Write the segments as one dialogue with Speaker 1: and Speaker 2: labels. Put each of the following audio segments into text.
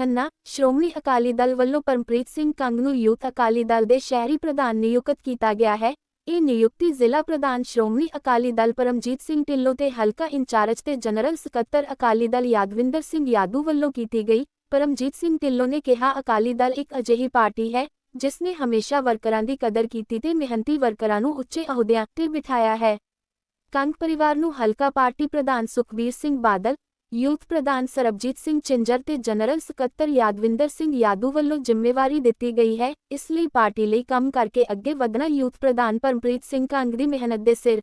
Speaker 1: ਖੰਨਾ ਸ਼੍ਰੋਮਣੀ ਅਕਾਲੀ ਦਲ ਵੱਲੋਂ ਪਰਮਪ੍ਰੀਤ ਸਿੰਘ ਕੰਗ ਨੂੰ ਯੂਥ ਅਕਾਲੀ ਦਲ ਦੇ ਸ਼ਹਿਰੀ ਪ੍ਰਧਾਨ ਨਿਯੁਕਤ ਕੀਤਾ ਗਿਆ ਹੈ। ਇਹ ਨਿਯੁਕਤੀ ਜ਼ਿਲ੍ਹਾ ਪ੍ਰਧਾਨ ਸ਼੍ਰੋਮਣੀ ਅਕਾਲੀ ਦਲ ਪਰਮਜੀਤ ਸਿੰਘ ਢਿੱਲੋਂ ਤੇ ਹਲਕਾ ਇੰਚਾਰਜ ਤੇ ਜਨਰਲ ਸਕੱਤਰ ਅਕਾਲੀ ਦਲ ਯਾਦਵਿੰਦਰ ਸਿੰਘ ਯਾਦੂ ਵੱਲੋਂ ਕੀਤੀ ਗਈ। ਪਰਮਜੀਤ ਸਿੰਘ ਢਿੱਲੋਂ ਨੇ ਕਿਹਾ, ਅਕਾਲੀ ਦਲ ਇੱਕ ਅਜਿਹੀ ਪਾਰਟੀ ਹੈ, ਜਿਸ ਨੇ ਹਮੇਸ਼ਾ ਵਰਕਰਾਂ ਦੀ ਕਦਰ ਕੀਤੀ ਤੇ ਮਿਹਨਤੀ ਵਰਕਰਾਂ ਨੂੰ ਉੱਚੇ ਅਹੁਦਿਆਂ ਤੇ ਬਿਠਾਇਆ ਹੈ। ਕੰਗ ਪਰਿਵਾਰ ਨੂੰ ਹਲਕਾ ਪਾਰਟੀ ਪ੍ਰਧਾਨ ਸੁਖਬੀਰ ਸਿੰਘ ਬਾਦਲ ਯੂਥ ਪ੍ਰਧਾਨ ਸਰਬਜੀਤ ਸਿੰਘ ਚਿੰਜਰ ਤੇ ਜਨਰਲ ਸਕੱਤਰ ਯਾਦਵਿੰਦਰ ਸਿੰਘ ਯਾਦੂ ਵੱਲੋਂ ਜ਼ਿੰਮੇਵਾਰੀ ਦਿੱਤੀ ਗਈ ਹੈ ਇਸ ਲਈ ਪਾਰਟੀ ਲਈ ਕੰਮ ਕਰਕੇ ਅੱਗੇ ਵਧਣਾ ਯੂਥ ਪ੍ਰਧਾਨ ਪਰਮਪ੍ਰੀਤ ਸਿੰਘ ਕੰਗ ਦੀ ਮਿਹਨਤ ਦੇ ਸਿਰ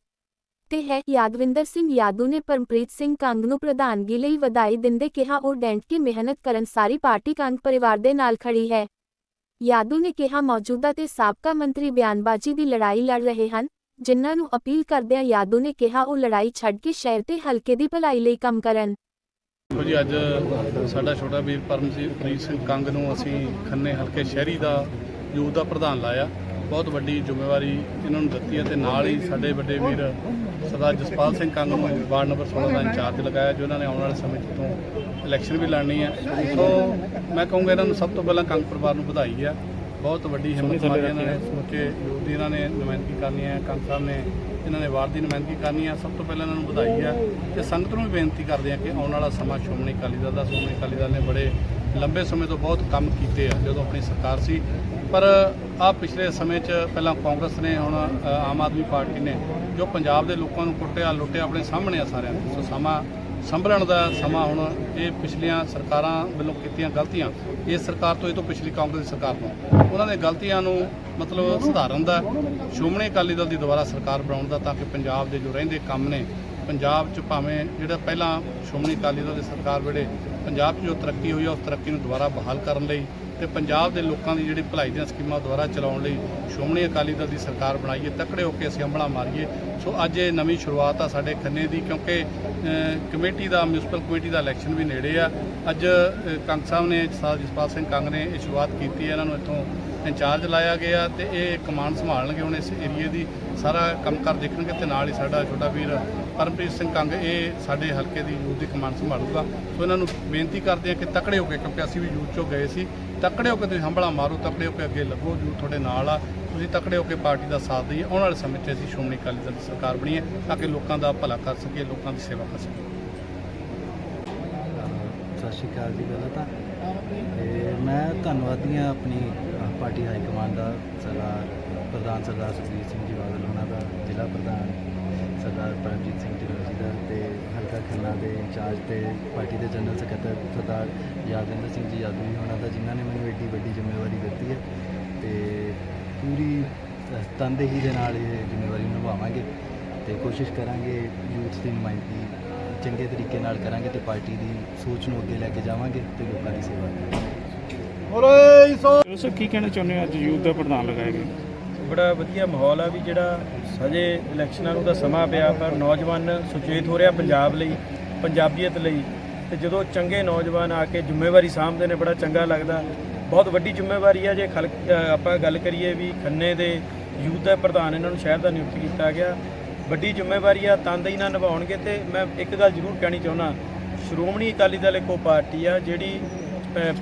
Speaker 1: ਤੇ ਹੈ ਯਾਦਵਿੰਦਰ ਸਿੰਘ ਯਾਦੂ ਨੇ ਪਰਮਪ੍ਰੀਤ ਸਿੰਘ ਕੰਗ ਨੂੰ ਪ੍ਰਧਾਨਗੀ ਲਈ ਵਧਾਈ ਦਿੰਦੇ ਕਿਹਾ ਉਹ ਡੈਂਟ ਕੇ ਮਿਹਨਤ ਕਰਨ ਸਾਰੀ ਪਾਰਟੀ ਕੰਗ ਪਰਿਵਾਰ ਦੇ ਨਾਲ ਖੜੀ ਹੈ ਯਾਦੂ ਨੇ ਕਿਹਾ ਮੌਜੂਦਾ ਤੇ ਸਾਬਕਾ ਮੰਤਰੀ ਬਿਆਨਬਾਜ਼ੀ ਦੀ ਲੜਾਈ ਲੜ ਰਹੇ ਹਨ ਜਿਨ੍ਹਾਂ ਨੂੰ ਅਪੀਲ ਕਰਦਿਆਂ ਯਾਦੂ ਨੇ ਕਿਹਾ ਉਹ ਲੜਾਈ ਛੱਡ ਕੇ ਸ਼ਹਿਰ ਤੇ ਹਲਕੇ ਦੀ ਭਲਾਈ ਲਈ ਕੰਮ ਕਰਨ
Speaker 2: ਦੇਖੋ ਜੀ, ਅੱਜ ਸਾਡਾ ਛੋਟਾ ਵੀਰ ਪਰਮਜੀਤ ਸਿੰਘ ਕੰਗ ਨੂੰ ਅਸੀਂ ਖੰਨੇ ਹਲਕੇ ਸ਼ਹਿਰੀ ਦਾ ਯੂਥ ਦਾ ਪ੍ਰਧਾਨ ਲਾਇਆ। ਬਹੁਤ ਵੱਡੀ ਜ਼ਿੰਮੇਵਾਰੀ ਇਹਨਾਂ ਨੂੰ ਦਿੱਤੀ ਹੈ ਤੇ ਨਾਲ ਹੀ ਸਾਡੇ ਵੱਡੇ ਵੀਰ ਸਰਦਾਰ ਜਸਪਾਲ ਸਿੰਘ ਕੰਗ ਨੂੰ ਵਾਰਡ ਨੰਬਰ 16 ਦਾ ਇੰਚਾਰਜ ਲਗਾਇਆ, ਜੋ ਇਹਨਾਂ ਨੇ ਆਉਣ ਵਾਲੇ ਸਮੇਂ 'ਚ ਤੋਂ ਇਲੈਕਸ਼ਨ ਵੀ ਲੜਨੀ ਹੈ। ਸੋ ਮੈਂ ਕਹੂੰਗਾ ਇਹਨਾਂ ਨੂੰ ਸਭ ਤੋਂ ਪਹਿਲਾਂ ਕੰਗ ਪਰਿਵਾਰ ਨੂੰ ਵਧਾਈ ਹੈ। ਬਹੁਤ ਵੱਡੀ ਹਿੰਮਤ ਮਾਰੀ ਇਹਨਾਂ ਨੇ। ਸਮੁੱਚੇ ਯੂਥ ਦੀ ਇਹਨਾਂ ਨੇ ਨੁਮਾਇੰਦਗੀ ਕਰਨੀ ਹੈ ਕੰਗ ਸਾਹਿਬ ਨੇ ਇਹਨਾਂ ਨੇ ਵਾਰਡ ਦੀ ਨੁਮਾਇੰਦਗੀ ਕਰਨੀ ਹੈ। ਸਭ ਤੋਂ ਪਹਿਲਾਂ ਇਹਨਾਂ ਨੂੰ ਵਧਾਈ ਹੈ ਤੇ ਸੰਗਤ ਨੂੰ ਵੀ ਬੇਨਤੀ ਕਰਦੇ ਆ ਕਿ ਆਉਣ ਵਾਲਾ ਸਮਾਂ ਸ਼੍ਰੋਮਣੀ ਅਕਾਲੀ ਦਲ ਦਾ ਸ਼੍ਰੋਮਣੀ ਅਕਾਲੀ ਦਲ ਨੇ ਬੜੇ ਲੰਬੇ ਸਮੇਂ ਤੋਂ ਬਹੁਤ ਕੰਮ ਕੀਤੇ ਆ ਜਦੋਂ ਆਪਣੀ ਸਰਕਾਰ ਸੀ। ਪਰ ਆ ਪਿਛਲੇ ਸਮੇਂ 'ਚ ਪਹਿਲਾਂ ਕਾਂਗਰਸ ਨੇ ਹੁਣ ਆਮ ਆਦਮੀ ਪਾਰਟੀ ਨੇ ਜੋ ਪੰਜਾਬ ਦੇ ਲੋਕਾਂ ਨੂੰ ਕੁੱਟਿਆ ਲੁੱਟਿਆ ਆਪਣੇ ਸਾਹਮਣੇ ਆ ਸਾਰਿਆਂ ਦੇ ਸੋ ਸਮਾਂ ਸੰਭਲਣ ਦਾ ਸਮਾਂ ਹੁਣ ਇਹ ਪਿਛਲੀਆਂ ਸਰਕਾਰਾਂ ਵੱਲੋਂ ਕੀਤੀਆਂ ਗਲਤੀਆਂ, ਇਸ ਸਰਕਾਰ ਤੋਂ, ਇਹ ਤੋਂ ਪਿਛਲੀ ਕਾਂਗਰਸ ਦੀ ਸਰਕਾਰ ਤੋਂ। ਉਹਨਾਂ ਦੇ ਗਲਤੀਆਂ ਨੂੰ ਮਤਲਬ ਸੁਧਾਰਨ ਦਾ, ਸ਼੍ਰੋਮਣੀ ਅਕਾਲੀ ਦਲ ਦੀ ਦੁਬਾਰਾ ਸਰਕਾਰ ਬਣਾਉਣ ਦਾ ਤਾਂ ਕਿ ਪੰਜਾਬ ਦੇ ਜੋ ਰਹਿੰਦੇ ਕੰਮ ਨੇ, ਪੰਜਾਬ 'ਚ ਭਾਵੇਂ ਜਿਹੜਾ ਪਹਿਲਾਂ ਸ਼੍ਰੋਮਣੀ ਅਕਾਲੀ ਦਲ ਦੀ ਸਰਕਾਰ ਵੇਲੇ ਪੰਜਾਬ 'ਚ ਜੋ ਤਰੱਕੀ ਹੋਈ ਆ, ਉਸ ਤਰੱਕੀ ਨੂੰ ਦੁਬਾਰਾ ਬਹਾਲ ਕਰਨ ਲਈ ਤੇ ਪੰਜਾਬ ਦੇ ਲੋਕਾਂ ਦੀ ਜਿਹੜੀ ਭਲਾਈ ਦੀਆਂ ਸਕੀਮਾਂ ਦੁਬਾਰਾ ਚਲਾਉਣ ਲਈ ਸ਼੍ਰੋਮਣੀ ਅਕਾਲੀ ਦਲ ਦੀ ਸਰਕਾਰ ਬਣਾਈਏ, ਤਕੜੇ ਹੋ ਕੇ ਅਸੀਂ ਹੰਭਲਾ ਮਾਰੀਏ। ਸੋ ਅੱਜ ਇਹ ਨਵੀਂ ਸ਼ੁਰੂਆਤ ਆ ਸਾਡੇ ਖੰਨੇ ਦੀ, ਕਿਉਂਕਿ ਕਮੇਟੀ ਦਾ, ਮਿਊਨਿਸਪਲ ਕਮੇਟੀ ਦਾ ਇਲੈਕਸ਼ਨ ਵੀ ਨੇੜੇ ਆ। ਅੱਜ ਕੰਗ ਸਾਹਿਬ ਨੇ, ਸਰਦਾਰ ਜਸਪਾਲ ਸਿੰਘ ਕੰਗ ਨੇ ਇਹ ਸ਼ੁਰੂਆਤ ਕੀਤੀ ਹੈ। ਇਹਨਾਂ ਨੂੰ ਇੱਥੋਂ ਇੰਚਾਰਜ ਲਾਇਆ ਗਿਆ ਤੇ ਇਹ ਕਮਾਂਡ ਸੰਭਾਲਣਗੇ ਹੁਣ ਇਸ ਏਰੀਏ ਦੀ। ਸਾਰਾ ਕੰਮਕਾਰ ਦੇਖਣਗੇ ਤੇ ਨਾਲ ਹੀ ਸਾਡਾ ਛੋਟਾ ਵੀਰ ਪਰਮਪ੍ਰੀਤ ਸਿੰਘ ਕੰਗ, ਇਹ ਸਾਡੇ ਹਲਕੇ ਦੀ ਯੂਥ ਦੀ ਕਮਾਂਡ ਸੰਭਾਲੂਗਾ। ਸੋ ਇਹਨਾਂ ਨੂੰ ਬੇਨਤੀ ਕਰਦੇ ਆ ਕਿ ਤਕੜੇ ਹੋ ਕੇ, ਕਿਉਂਕਿ ਅਸੀਂ ਵੀ ਯੂਥ ਚੋਂ ਗਏ ਸੀ। ਤਕੜੇ ਹੋ ਕੇ ਤੁਸੀਂ ਹੰਭਲਾ ਮਾਰੋ, ਤਕੜੇ ਹੋ ਕੇ ਅੱਗੇ ਲੱਗੋ ਯੂਥ ਤੁਹਾਡੇ ਨਾਲ ਆ। ਤੁਸੀਂ ਤਕੜੇ ਹੋ ਕੇ ਪਾਰਟੀ ਦਾ ਸਾਥ ਦਈਏ, ਆਉਣ ਵਾਲੇ ਸਮੇਂ 'ਚ ਅਸੀਂ ਸ਼੍ਰੋਮਣੀ ਅਕਾਲੀ ਦਲ ਦੀ ਸਰਕਾਰ ਬਣੀਏ, ਤਾਂ ਕਿ ਲੋਕਾਂ ਦਾ ਭਲਾ ਕਰ ਸਕੀਏ, ਲੋਕਾਂ ਦੀ ਸੇਵਾ ਕਰ ਸਕੀਏ।
Speaker 3: ਸਤਿ ਸ਼੍ਰੀ ਅਕਾਲ ਜੀ ਗੱਲ ਤਾਂ, ਤੇ ਮੈਂ ਧੰਨਵਾਦੀ ਹਾਂ ਆਪਣੀ ਪਾਰਟੀ ਹਾਈ ਕਮਾਂਡ ਦਾ ਸਰਦਾਰ, ਪ੍ਰਧਾਨ ਸਰਦਾਰ ਸੁਖਬੀਰ ਸਿੰਘ ਜੀ ਬਾਦਲ, ਉਹਨਾਂ ਦਾ ਜ਼ਿਲ੍ਹਾ ਪ੍ਰਧਾਨ ਸਰਦਾਰ ਪਰਮਜੀਤ ਸਿੰਘ ਜੀ ਦਾ। ਖੰਨਾ ਦੇ ਇੰਚਾਰਜ ਤੇ ਪਾਰਟੀ ਦੇ ਜਨਰਲ ਸਕੱਤਰ ਸਰਦਾਰ ਯਾਦਵਿੰਦਰ ਸਿੰਘ ਜੀ ਯਾਦਵੀ ਉਹਨਾਂ ਦਾ ਜਿਨ੍ਹਾਂ ਨੇ ਮੈਨੂੰ ਏਡੀ ਵੱਡੀ ਜ਼ਿੰਮੇਵਾਰੀ ਦਿੱਤੀ ਹੈ ਤੇ ਪੂਰੀ ਤਨਦੇਹੀ ਦੇ ਨਾਲ ਇਹ ਜ਼ਿੰਮੇਵਾਰੀ ਨਿਭਾਵਾਂਗੇ ਤੇ ਕੋਸ਼ਿਸ਼ ਕਰਾਂਗੇ ਯੂਥ ਦੀ ਨੁਮਾਇੰਦਗੀ ਚੰਗੇ ਤਰੀਕੇ ਨਾਲ ਕਰਾਂਗੇ ਤੇ ਪਾਰਟੀ ਦੀ ਸੋਚ ਨੂੰ ਅੱਗੇ ਲੈ ਕੇ ਜਾਵਾਂਗੇ ਤੇ ਲੋਕਾਂ ਦੀ ਸੇਵਾ ਕਰਾਂਗੇ।
Speaker 4: ਸਰ ਕੀ ਕਹਿਣਾ ਚਾਹੁੰਦੇ ਹੋ ਅੱਜ ਯੂਥ ਦਾ ਪ੍ਰਧਾਨ ਲਗਾਇਆ ਗਿਆ
Speaker 5: ਬੜਾ ਵਧੀਆ ਮਾਹੌਲ ਆ ਵੀ ਜਿਹੜਾ ਹਜੇ ਇਲੈਕਸ਼ਨਾਂ ਨੂੰ ਤਾਂ ਸਮਾਂ ਪਿਆ ਪਰ ਨੌਜਵਾਨ ਸੁਚੇਤ ਹੋ ਰਿਹਾ ਪੰਜਾਬ ਲਈ। ਪੰਜਾਬੀਅਤ ਲਈ ਤੇ ਜਦੋਂ ਚੰਗੇ ਨੌਜਵਾਨ ਆ ਕੇ ਜ਼ਿੰਮੇਵਾਰੀ ਸਾਂਭਦੇ ਨੇ, ਬੜਾ ਚੰਗਾ ਲੱਗਦਾ। ਬਹੁਤ ਵੱਡੀ ਜ਼ਿੰਮੇਵਾਰੀ ਆ ਜੇ ਖਲ ਆਪਾਂ ਗੱਲ ਕਰੀਏ ਵੀ ਖੰਨੇ ਦੇ ਯੂਥ ਦਾ ਪ੍ਰਧਾਨ ਇਹਨਾਂ ਨੂੰ ਸ਼ਹਿਰ ਦਾ ਨਿਯੁਕਤ ਕੀਤਾ ਗਿਆ। ਵੱਡੀ ਜ਼ਿੰਮੇਵਾਰੀ ਆ ਤਨਦੇਹੀ ਨਾਲ ਨਿਭਾਉਣਗੇ ਤੇ ਮੈਂ ਇੱਕ ਗੱਲ ਜ਼ਰੂਰ ਕਹਿਣੀ ਚਾਹੁੰਦਾ। ਸ਼੍ਰੋਮਣੀ ਅਕਾਲੀ ਦਲ ਇੱਕੋ ਪਾਰਟੀ ਆ ਜਿਹੜੀ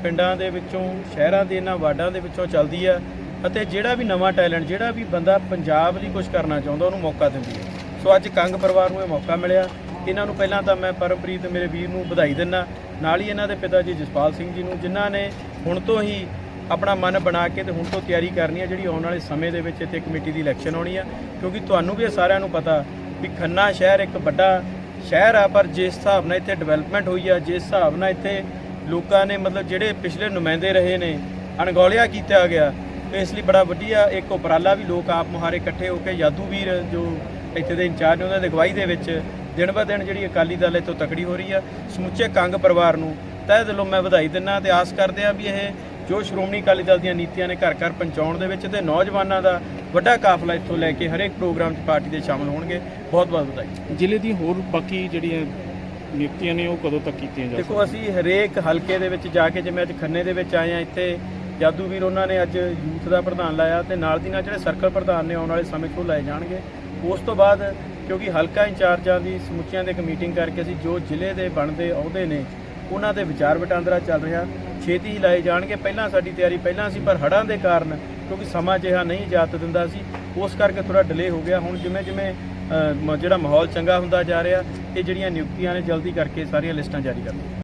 Speaker 5: ਪਿੰਡਾਂ ਦੇ ਵਿੱਚੋਂ, ਸ਼ਹਿਰਾਂ ਦੇ ਇਹਨਾਂ ਵਾਰਡਾਂ ਦੇ ਵਿੱਚੋਂ ਚੱਲਦੀ ਆ ਅਤੇ ਜਿਹੜਾ ਵੀ ਨਵਾਂ ਟੈਲੈਂਟ, ਜਿਹੜਾ ਵੀ ਬੰਦਾ ਪੰਜਾਬ ਲਈ ਕੁਝ ਕਰਨਾ ਚਾਹੁੰਦਾ, ਉਹਨੂੰ ਮੌਕਾ ਦਿੰਦੀ ਹੈ ਸੋ ਅੱਜ ਕੰਗ ਪਰਿਵਾਰ ਨੂੰ ਇਹ ਮੌਕਾ ਮਿਲਿਆ। ਇਹਨਾਂ ਨੂੰ ਪਹਿਲਾਂ ਤਾਂ ਮੈਂ ਪਰਮਪ੍ਰੀਤ ਮੇਰੇ ਵੀਰ ਨੂੰ ਵਧਾਈ ਦਿੰਦਾ ਨਾਲ ਹੀ ਇਹਨਾਂ ਦੇ ਪਿਤਾ ਜੀ ਜਸਪਾਲ ਸਿੰਘ ਜੀ ਨੂੰ, ਜਿਨ੍ਹਾਂ ਨੇ ਹੁਣ ਤੋਂ ਹੀ ਆਪਣਾ ਮਨ ਬਣਾ ਕੇ ਤੇ ਹੁਣ ਤੋਂ ਤਿਆਰੀ ਕਰਨੀ ਹੈ ਜਿਹੜੀ ਆਉਣ ਵਾਲੇ ਸਮੇਂ ਦੇ ਵਿੱਚ ਇੱਥੇ ਕਮੇਟੀ ਦੀ ਇਲੈਕਸ਼ਨ ਆਉਣੀ ਆ। ਕਿਉਂਕਿ ਤੁਹਾਨੂੰ ਵੀ ਇਹ ਸਾਰਿਆਂ ਨੂੰ ਪਤਾ ਵੀ ਖੰਨਾ ਸ਼ਹਿਰ ਇੱਕ ਵੱਡਾ ਸ਼ਹਿਰ ਆ, ਪਰ ਜਿਸ ਹਿਸਾਬ ਨਾਲ ਇੱਥੇ ਡਿਵੈਲਪਮੈਂਟ ਹੋਈ ਆ, ਜਿਸ ਹਿਸਾਬ ਨਾਲ ਇੱਥੇ ਲੋਕਾਂ ਨੇ ਮਤਲਬ ਜਿਹੜੇ ਪਿਛਲੇ ਨੁਮਾਇੰਦੇ ਰਹੇ ਨੇ, ਅਣਗੌਲਿਆ ਕੀਤਾ ਗਿਆ, ਇਸ ਲਈ ਬੜਾ ਵਧੀਆ ਇੱਕ ਉਪਰਾਲਾ ਵੀ ਲੋਕ ਆਪ ਮੁਹਾਰੇ ਇਕੱਠੇ ਹੋ ਕੇ ਯਾਦੂ ਵੀਰ ਜੋ ਇੱਥੇ ਦੇ ਇੰਚਾਰਜ ਉਹਨਾਂ ਦੀ ਅਗਵਾਈ ਦੇ ਵਿੱਚ ਦਿਨ ਬ ਦਿਨ ਜਿਹੜੀ ਅਕਾਲੀ ਦਲ ਇੱਥੋਂ ਤਕੜੀ ਹੋ ਰਹੀ ਆ ਸਮੁੱਚੇ ਕੰਗ ਪਰਿਵਾਰ ਨੂੰ ਤਹਿ ਦਿਲੋਂ ਮੈਂ ਵਧਾਈ ਦਿੰਦਾ ਤੇ ਆਸ ਕਰਦੇ ਆ ਵੀ ਇਹ ਜੋ ਸ਼੍ਰੋਮਣੀ ਅਕਾਲੀ ਦਲ ਦੀਆਂ ਨੀਤੀਆਂ ਨੇ ਘਰ ਘਰ ਪਹੁੰਚਾਉਣ ਦੇ ਵਿੱਚ ਤੇ ਨੌਜਵਾਨਾਂ ਦਾ ਵੱਡਾ ਕਾਫਲਾ ਇੱਥੋਂ ਲੈ ਕੇ ਹਰੇਕ ਪ੍ਰੋਗਰਾਮ 'ਚ ਪਾਰਟੀ ਦੇ ਸ਼ਾਮਲ ਹੋਣਗੇ। ਬਹੁਤ ਬਹੁਤ ਵਧਾਈ।
Speaker 4: ਜ਼ਿਲ੍ਹੇ ਦੀ ਹੋਰ ਬਾਕੀ ਜਿਹੜੀਆਂ ਨਿਯੁਕਤੀਆਂ ਨੇ ਉਹ ਕਦੋਂ ਤੱਕ ਕੀਤੀਆਂ ਜਾ
Speaker 5: ਦੇਖੋ ਅਸੀਂ ਹਰੇਕ ਹਲਕੇ ਦੇ ਵਿੱਚ ਜਾ ਕੇ ਜਿਵੇਂ ਅੱਜ ਖੰਨੇ ਦੇ ਵਿੱਚ ਆਏ ਆ ਇੱਥੇ ਜਾਦੂ ਵੀਰ ਉਹਨਾਂ ਨੇ ਅੱਜ ਯੂਥ ਦਾ ਪ੍ਰਧਾਨ ਲਾਇਆ ਤੇ ਨਾਲ ਦੀ ਨਾਲ ਜਿਹੜੇ ਸਰਕਲ ਪ੍ਰਧਾਨ ਨੇ ਆਉਣ ਵਾਲੇ ਸਮੇਂ 'ਚ ਉਹ ਲਾਏ ਜਾਣਗੇ। ਉਸ ਤੋਂ ਬਾਅਦ ਕਿਉਂਕਿ ਹਲਕਾ ਇੰਚਾਰਜਾਂ ਦੀ ਸਮੁੱਚਿਆਂ ਦੇ ਇੱਕ ਮੀਟਿੰਗ ਕਰਕੇ ਅਸੀਂ ਜੋ ਜ਼ਿਲ੍ਹੇ ਦੇ ਬਣਦੇ ਅਹੁਦੇ ਨੇ, ਉਹਨਾਂ ਦੇ ਵਿਚਾਰ ਵਟਾਂਦਰਾ ਚੱਲ ਰਿਹਾ। ਛੇਤੀ ਹੀ ਲਾਏ ਜਾਣਗੇ। ਪਹਿਲਾਂ ਸਾਡੀ ਤਿਆਰੀ ਪਹਿਲਾਂ ਸੀ, ਪਰ ਹੜ੍ਹਾਂ ਦੇ ਕਾਰਨ ਕਿਉਂਕਿ ਸਮਾਂ ਜਿਹਾ ਨਹੀਂ ਇਜਾਜ਼ਤ ਦਿੰਦਾ ਸੀ, ਉਸ ਕਰਕੇ ਥੋੜਾ ਡਿਲੇ ਹੋ ਗਿਆ। ਹੁਣ ਜਿਵੇਂ ਜਿਵੇਂ ਮ- ਜਿਹੜਾ ਮਾਹੌਲ ਚੰਗਾ ਹੁੰਦਾ ਜਾ ਰਿਹਾ, ਇਹ ਜਿਹੜੀਆਂ ਨਿਯੁਕਤੀਆਂ ਨੇ, ਜਲਦੀ ਕਰਕੇ ਸਾਰੀਆਂ ਲਿਸਟਾਂ ਜਾਰੀ ਕਰ